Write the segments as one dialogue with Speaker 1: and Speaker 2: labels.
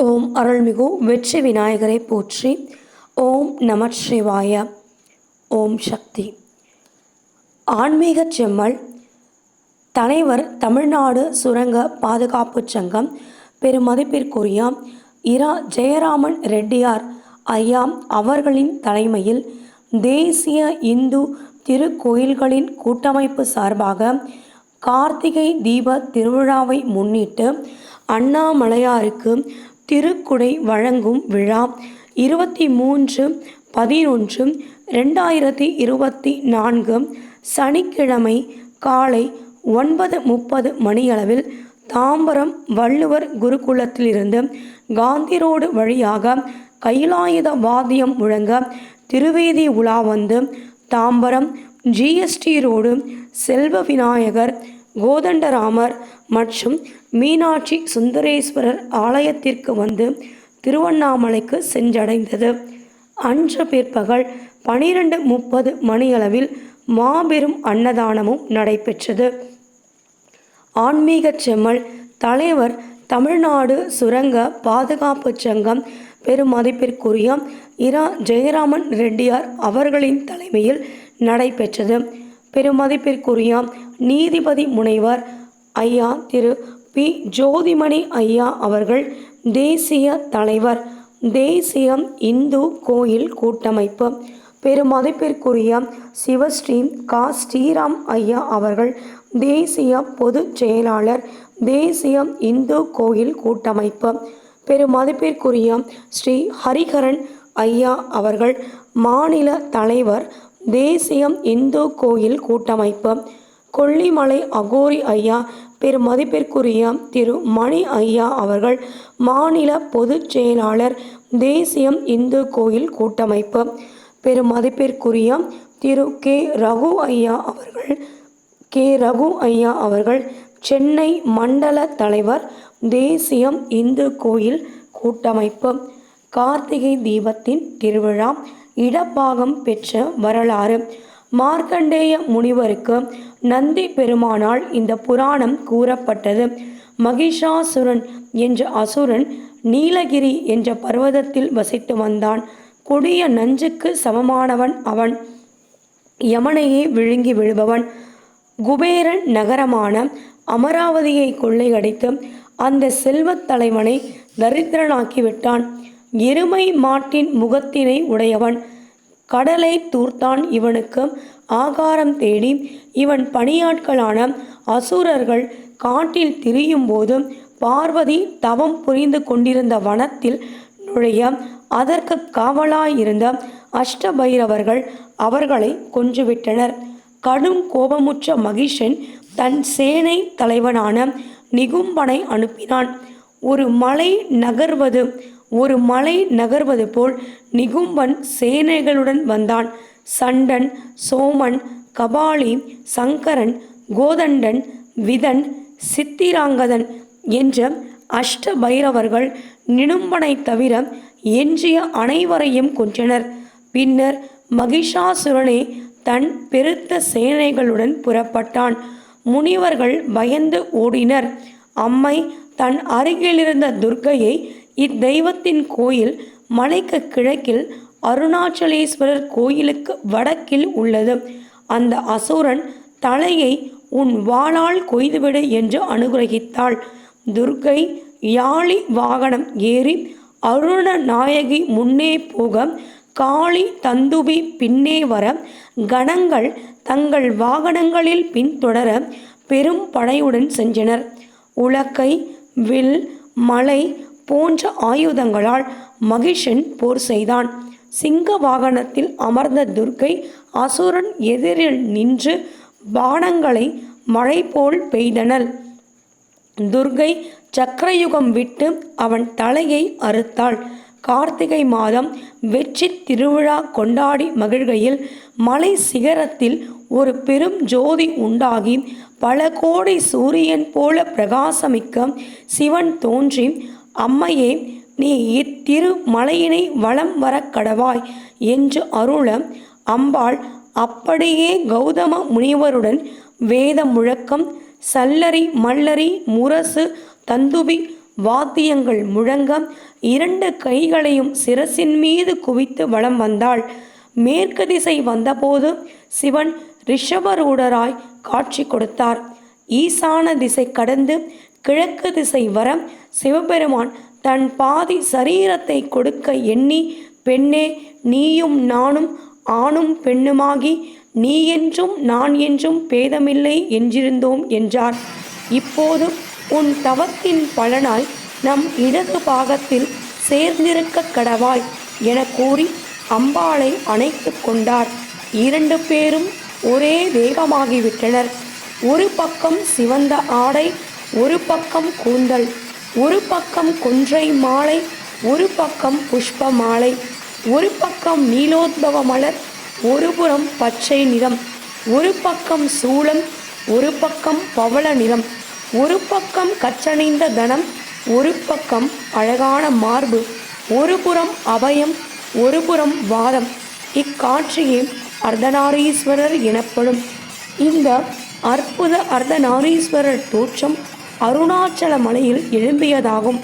Speaker 1: ஓம் அருள்மிகு வெற்றி விநாயகரை போற்றி ஓம் நமச்சிவாய. ஓம் சக்தி. ஆன்மீக செம்மல். தலைவர் தமிழ்நாடு சுரங்க பாதுகாப்புச் சங்கம் பெருமதிப்பிற்குரிய இரா ஜெயராமன் ரெட்டியார் ஐயா அவர்களின் தலைமையில் தேசிய இந்து திருக்கோயில்களின் கூட்டமைப்பு சார்பாக கார்த்திகை தீப திருவிழாவை முன்னிட்டு அண்ணாமலையாருக்கு திருக்குடை வழங்கும் விழா இருபத்தி மூன்று பதினொன்று ரெண்டாயிரத்தி இருபத்தி நான்கு சனிக்கிழமை காலை ஒன்பது முப்பது மணியளவில் தாம்பரம் வள்ளுவர் குருகுலத்திலிருந்து காந்தி ரோடு வழியாக கைலாயுத வாத்தியம் முழங்க திருவேதி உலா வந்து தாம்பரம் ஜிஎஸ்டி ரோடு செல்வ விநாயகர் கோதண்டராமர் மற்றும் மீனாட்சி சுந்தரேஸ்வரர் ஆலயத்திற்கு வந்து திருவண்ணாமலைக்கு சென்றடைந்தது. அன்று பிற்பகல் பனிரெண்டு முப்பது மணியளவில் மாபெரும் அன்னதானமும் நடைபெற்றது. ஆன்மீகச் செம்மல் தலைவர் தமிழ்நாடு சுரங்க பாதுகாப்புச் சங்கம் பெருமதிப்பிற்குரிய இரா. ஜெயராமன் ரெட்டியார் அவர்களின் தலைமையில் நடைபெற்றது. பெருமதிப்பிற்குரிய நீதிபதி முனைவர் ஐயா திரு பி. ஜோதிமணி ஐயா அவர்கள் தேசிய தலைவர் தேசிய இந்து கோயில் கூட்டமைப்பு. பெருமதிப்பிற்குரிய சிவஸ்ரீ கா. ஸ்ரீராம் ஐயா அவர்கள் தேசிய பொதுச் செயலாளர் தேசிய இந்து கோயில் கூட்டமைப்பு. பெருமதிப்பிற்குரிய ஸ்ரீ ஹரிஹரன் ஐயா அவர்கள் மாநில தலைவர் தேசியம் இந்து கோயில் கூட்டமைப்பு. கொல்லிமலை அகோரி ஐயா பெருமதிப்பிற்குரிய திரு மணி ஐயா அவர்கள் மாநில பொதுச் செயலாளர் தேசியம் இந்து கோயில் கூட்டமைப்பு. பெருமதிப்பிற்குரிய திரு கே ரகு ஐயா அவர்கள் கே ரகு ஐயா அவர்கள் சென்னை மண்டல தலைவர் தேசியம் இந்து கோயில் கூட்டமைப்பு. கார்த்திகை தீபத்தின் திருவிழா இடப்பாகம் பெற்ற வரலாறு. மார்க்கண்டேய முனிவருக்கு நந்தி பெருமானால் இந்த புராணம் கூறப்பட்டது. மகிஷாசுரன் என்ற அசுரன் நீலகிரி என்ற பர்வதத்தில் வசித்து வந்தான். கொடிய நஞ்சுக்கு சமமானவன் அவன். யமனையே விழுங்கி விழுபவன். குபேரன் நகரமான அமராவதியை கொள்ளையடித்து அந்த செல்வத் தலைவனை தரித்திரனாக்கிவிட்டான் எருமை மாட்டின் முகத்தினை உடையவன். கடலை தூர்த்தான் இவனுக்கு ஆகாரம் தேடி. இவன் பணியாட்களான அசுரர்கள் காட்டில் திரியும் போது பார்வதி தவம் புரிந்து கொண்டிருந்த வனத்தில் நுழைய அதற்கு காவலாயிருந்த அஷ்டபைரவர்கள் அவர்களை கொன்றுவிட்டனர் கடும் கோபமுற்ற மகிஷன் தன் சேனை தலைவனான நிகும்பனை அனுப்பினான். ஒரு மலை நகர்வது ஒரு மலை நகர்வது போல் நிகும்பன் சேனைகளுடன் வந்தான். சண்டன் சோமன் கபாலி சங்கரன் கோதண்டன் விதன் சித்திராங்கதன் என்ற அஷ்ட பைரவர்கள் நிடும்பனை தவிர எஞ்சிய அனைவரையும் கொன்றனர். பின்னர் மகிஷாசுரனே தன் பெருத்த சேனைகளுடன் புறப்பட்டான். முனிவர்கள் பயந்து ஓடினர். அம்மை தன் அருகிலிருந்த துர்க்கையை இத்தெய்வத்தின் கோயில் மலைக்கு கிழக்கில் அருணாச்சலேஸ்வரர் கோயிலுக்கு வடக்கில் உள்ளது. அந்த அசுரன் தலையை உன் வாளால் கொய்துவிடு என்று அனுகிரகித்தாள். துர்க்கை யாழி வாகனம் ஏறி அருண நாயகி முன்னே போக காளி தந்துபி பின்னே வர கணங்கள் தங்கள் வாகனங்களில் பின்தொடர பெரும் படையுடன் சென்றனர். உலக்கை வில் மலை போன்ற ஆயுதங்களால் மகிஷன் போர் செய்தான். சிங்க வாகனத்தில் அமர்ந்த துர்க்கை அசுரன் எதிரில் நின்று பானங்களை மழை போல் பெய்தனள். துர்கை சக்கரயுகம் விட்டு அவன் தலையை அறுத்தாள். கார்த்திகை மாதம் வெற்றி திருவிழா கொண்டாடி மகிழ்கையில் மலை சிகரத்தில் ஒரு பெரும் ஜோதி உண்டாகி பல கோடி சூரியன் போல பிரகாசமிக்க சிவன் தோன்றி அம்மையே நீ இத்திரு மலையினை வலம் வர கடவாய் என்று அருள அம்பாள் அப்படியே கௌதம முனிவருடன் வேத முழக்கம் சல்லரி மல்லரி முரசு தந்துபி வாத்தியங்கள் முழங்க இரண்டு கைகளையும் சிரசின் மீது குவித்து வலம் வந்தாள். மேற்கு திசை வந்தபோது சிவன் ரிஷபரூடராய் காட்சி கொடுத்தார். ஈசான திசை கடந்து கிழக்கு திசை வர சிவபெருமான் தன் பாதி சரீரத்தை கொடுக்க எண்ணி பெண்ணே நீயும் நானும் ஆணும் பெண்ணுமாகி நீ என்றும் நான் என்றும் பேதமில்லை என்றிருந்தோம் என்றார். இப்போது உன் தவத்தின் பலனாய் நம் இடது பாகத்தில் சேர்ந்திருக்க கடவாய் என கூறி அம்பாளை அணைத்து கொண்டார். இரண்டு பேரும் ஒரே தேகமாகிவிட்டனர். ஒரு பக்கம் சிவந்த ஆடை ஒரு பக்கம் கூந்தல் ஒரு பக்கம் கொன்றை மாலை ஒரு பக்கம் புஷ்ப மாலை ஒரு பக்கம் நீலோத்பவ மலர் ஒரு புறம் பச்சை நிறம் ஒரு பக்கம் சூளம் ஒரு பக்கம் பவள நிறம் ஒரு பக்கம் கச்சணிந்த தனம் ஒரு பக்கம் அழகான மார்பு ஒரு புறம் அபயம் ஒரு புறம் வாதம். இக்காட்சியே அர்த்தநாரீஸ்வரர் எனப்படும். இந்த அற்புத அர்த்தநாரீஸ்வரர் தோற்றம் அருணாச்சல மலையில் எழும்பியதாகும்.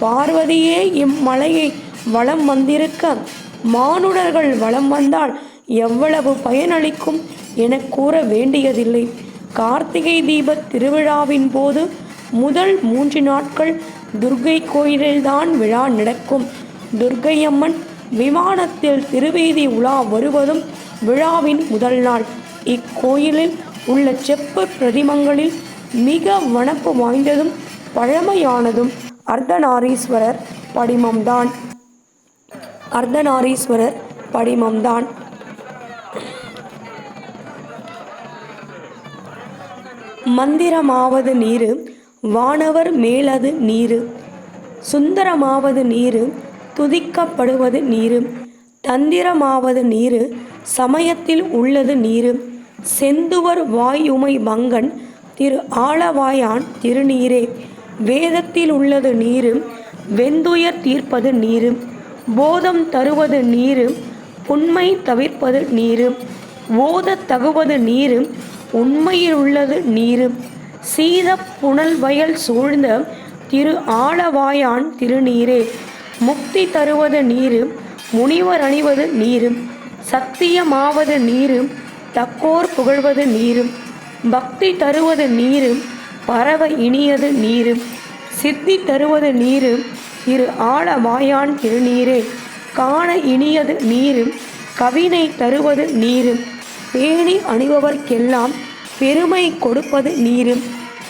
Speaker 1: பார்வதியே இம்மலையை வலம் வந்திருக்க மானுடர்கள் வளம் வந்தால் எவ்வளவு பயனளிக்கும் என கூற வேண்டியதில்லை. கார்த்திகை தீப திருவிழாவின் போது முதல் மூன்று நாட்கள் துர்க்கை கோயிலில்தான் விழா நடக்கும். துர்க்கையம்மன் விமானத்தில் திருவீதி உலா வருவதும் விழாவின் முதல் நாள். இக்கோயிலில் உள்ள செப்பு பிரதிமங்களில் மிக வனப்பு வாய்ந்ததும் பழமையானதும் அர்த்தநாரீஸ்வரர் படிமம்தான். அர்த்தநாரீஸ்வரர் படிமம்தான். மந்திரமாவது நீரு வானவர் மேலது நீரு. சுந்தரமாவது நீரு துதிக்கப்படுவது நீரு. தந்திரமாவது நீரு சமயத்தில் உள்ளது நீரு. செந்துவர் வாயுமை மங்கன் திரு ஆளவாயான் திருநீரே. வேதத்தில் உள்ளது நீரும் வெந்துயர் தீர்ப்பது நீரும் போதம் தருவது நீரும் உண்மை தவிர்ப்பது நீரும் ஓத தகுவது நீரும் உண்மையில் உள்ளது நீரும். சீத புனல் வயல் சூழ்ந்த திரு ஆளவாயான் திருநீரே. முக்தி தருவது நீரும் முனிவர் அணிவது நீரும் சத்தியமாவது நீரும் தக்கோர் புகழ்வது நீரும். பக்தி தருவது நீரும் பறவை இனியது நீரும். சித்தி தருவது நீரும் இரு ஆளவாயான் திருநீரே. காண இனியது நீரும் கவினை தருவது நீரும். பேணி அணிபவர்க்கெல்லாம் பெருமை கொடுப்பது நீரும்.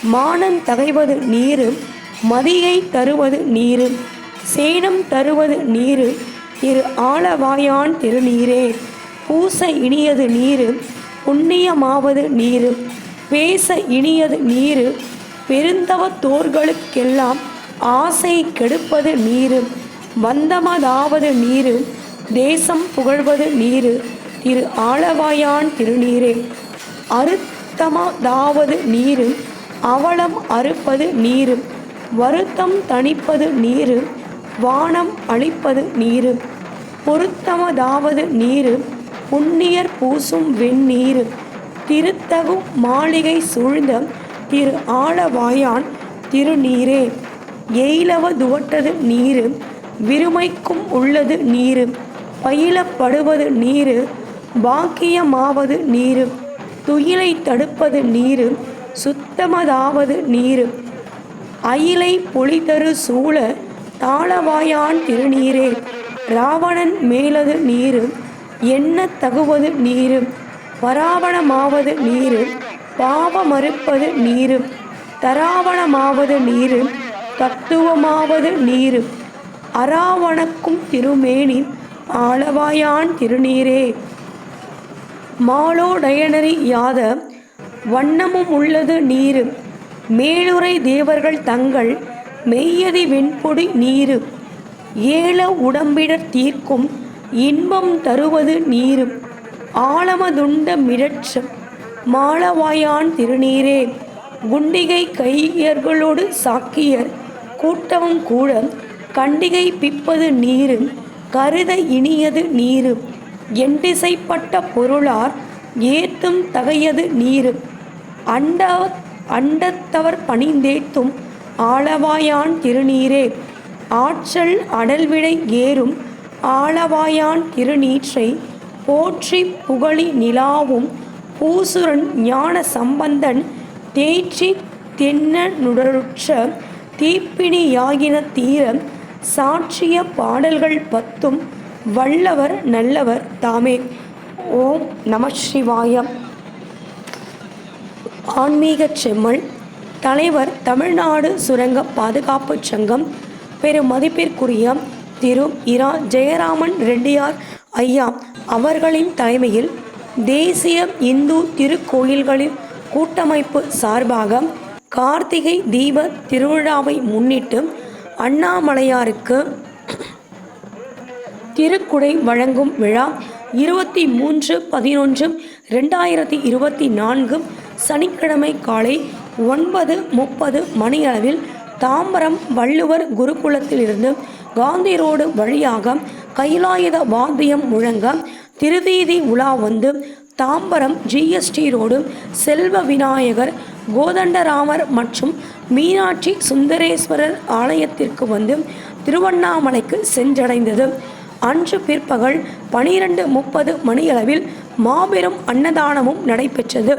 Speaker 1: மானம் தகைவது நீரும் மதியை தருவது நீரும். சேனம் தருவது நீரு இரு ஆளவாயான் திருநீரே. பூச இனியது நீரும் புண்ணியமாவது நீரு பேச இனியது நீரு பெருந்தவத்தோர்களுக்கெல்லாம் ஆசை கெடுப்பது நீரு வந்தமதாவது நீரு தேசம் புகழ்வது நீரு திரு ஆளவாயான் திருநீரே. அறுத்தமதாவது நீரு அவலம் அறுப்பது நீரு வருத்தம் தணிப்பது நீரு வானம் அழிப்பது நீரு பொருத்தமதாவது நீரு புண்ணியர் பூசும் வெண்ணீர். திருத்தகு மாளிகை சூழ்ந்த திரு ஆழவாயான் திருநீரே. எயிலவ துவட்டது நீர் விருமைக்கும் உள்ளது நீர். பயிலப்படுவது நீர் பாக்கியமாவது நீர். துயிலை தடுப்பது நீர் சுத்தமதாவது நீர். அயிலை பொழிதரு சூழ தாளவாயான் திருநீரே. ராவணன் மேலது நீர் என்ன தகுவது நீரு? பராவணமாவது நீரு பாவமறுப்பது நீரு. தராவணமாவது நீரு தத்துவமாவது நீரு. அராவணக்கும் திருமேனி ஆளவாயான் திருநீரே. மாலோடயனரி யாத வண்ணமும் உள்ளது நீரு. மேலுரை தேவர்கள் தங்கள் மெய்யதி வெண்பொடி நீரு. ஏல உடம்பிடர் தீர்க்கும் இன்பம் தருவது நீரும். ஆழமதுண்ட மிடற்ற மாலவாயான் திருநீரே குண்டிகை கையர்களோடு சாக்கியர். கூட்டம் கூட கண்டிகை பிப்பது நீரு கருத இனியது நீரு எண்டிசைப்பட்ட பொருளார் ஏத்தும் தகையது நீரும். அண்ட அண்டத்தவர் பணிந்தேத்தும் ஆளவாயான் திருநீரே ஆற்றல் அடல்விடை ஏறும் ஆளவாயான் திருநீற்றை போற்றி புகழி நிலாவும் பூசுரன் ஞான சம்பந்தன் தேற்றி தென்னனுடருற்ற தீப்பிணியாகின தீர சாற்றிய பாடல்கள் பத்தும் வல்லவர் நல்லவர் தாமே. ஓம் நம சிவாயம் ஆன்மீக செம்மல். தலைவர் தமிழ்நாடு சுரங்க பாதுகாப்பு சங்கம் பெரும் மதிப்பிற்குரிய திரு இரா ஜெயராமன் ரெட்டியார் ஐயா அவர்களின் தலைமையில் தேசிய இந்து திருக்கோயில்களின் கூட்டமைப்பு சார்பாக கார்த்திகை தீப திருவிழாவை முன்னிட்டு அண்ணாமலையாருக்கு திருக்குடை வழங்கும் விழா இருபத்தி மூன்று பதினொன்று ரெண்டாயிரத்தி இருபத்தி நான்கு சனிக்கிழமை காலை ஒன்பது முப்பது மணியளவில் தாம்பரம் வள்ளுவர் குருகுலத்திலிருந்து காந்தி ரோடு வழியாக கைலாயுத வாத்தியம் முழங்க திருவீதி உலா வந்து தாம்பரம் ஜிஎஸ்டி ரோடு செல்வ விநாயகர் கோதண்டராமர் மற்றும் மீனாட்சி சுந்தரேஸ்வரர் ஆலயத்திற்கு வந்து திருவண்ணாமலைக்கு சென்றடைந்தது. அன்று பிற்பகல் பனிரெண்டு முப்பது மணியளவில் மாபெரும் அன்னதானமும் நடைபெற்றது.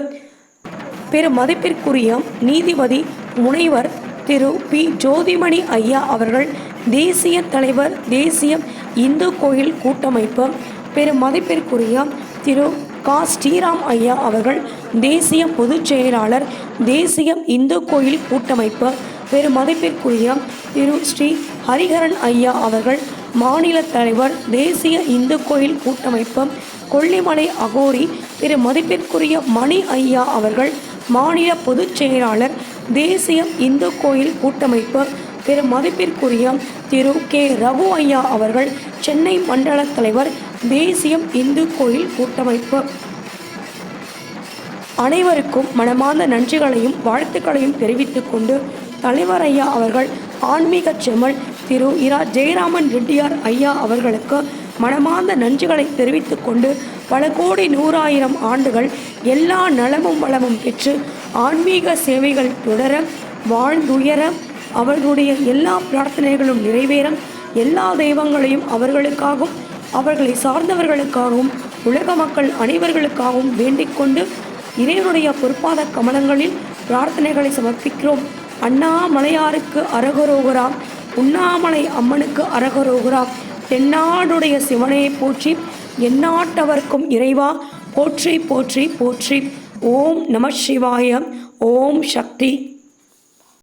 Speaker 1: பெருமதிப்பிற்குரிய நீதிபதி முனைவர் திரு பி ஜோதிமணி ஐயா அவர்கள் தேசிய தலைவர் தேசிய இந்து கோயில் கூட்டமைப்பு பெரும் மதிப்பிற்குரிய திரு கா. ஸ்ரீராம் ஐயா அவர்கள் தேசிய பொதுச் செயலாளர் தேசிய இந்து கோயில் கூட்டமைப்பு பெரும் மதிப்பிற்குரிய திரு ஸ்ரீ ஹரிஹரன் ஐயா அவர்கள் மாநில தலைவர் தேசிய இந்து கோயில் கூட்டமைப்பு கொல்லிமலை அகோரி திரு மதிப்பிற்குரிய மணி ஐயா அவர்கள் மாநில பொதுச் செயலாளர் தேசிய இந்து கோயில் கூட்டமைப்பு திரு மதிப்பிற்குரிய திரு கே ரகு ஐயா அவர்கள் சென்னை மண்டல தலைவர் தேசியம் இந்து கோயில் கூட்டமைப்பு. அனைவருக்கும் மனமார்ந்த நன்றிகளையும் வாழ்த்துக்களையும் தெரிவித்துக் கொண்டு தலைவர் ஐயா அவர்கள் ஆன்மீக செமல் திரு இரா ஜெயராமன் ரெட்டியார் ஐயா அவர்களுக்கு மனமார்ந்த நன்றிகளை தெரிவித்துக் கொண்டு பல கோடி நூறாயிரம் ஆண்டுகள் எல்லா நலமும் வளமும் பெற்று ஆன்மீக சேவைகள் தொடர வாழ்ந்துயர அவர்களுடைய எல்லா பிரார்த்தனைகளும் நிறைவேறும். எல்லா தெய்வங்களையும் அவர்களுக்காகவும் அவர்களை சார்ந்தவர்களுக்காகவும் உலக மக்கள் அனைவர்களுக்காகவும் வேண்டிக் கொண்டு இறைவனுடைய பொற்பாத கமலங்களில் பிரார்த்தனைகளை சமர்ப்பிக்கிறோம். அண்ணாமலையாருக்கு அரகரோகரா உண்ணாமலை அம்மனுக்கு அரகரோகரா தென்னாடுடைய சிவனையை போற்றி எந்நாட்டவர்க்கும் இறைவா போற்றி போற்றி போற்றி. ஓம் நம சிவாய ஓம் சக்தி.